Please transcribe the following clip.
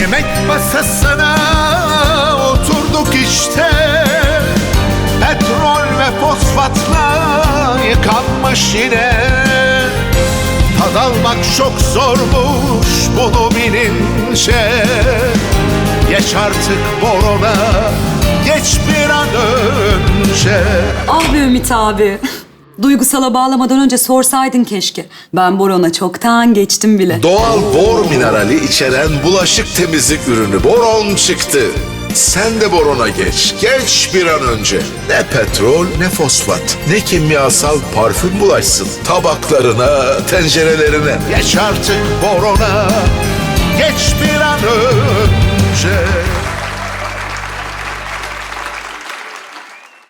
Yemek masasına oturduk işte. Petrol ve fosfatla yıkanmış yine. Tad almak çok zormuş bunu bilince Geç artık borona, geç bir an önce. Ah be Ümit abi. Duygusala bağlamadan önce sorsaydın keşke. Ben Boron'a çoktan geçtim bile. Doğal bor minerali içeren bulaşık temizlik ürünü boron çıktı. Sen de borona geç. Geç bir an önce. Ne petrol ne fosfat. Ne kimyasal parfüm bulaşsın. Tabaklarına, tencerelerine. Geç artık borona.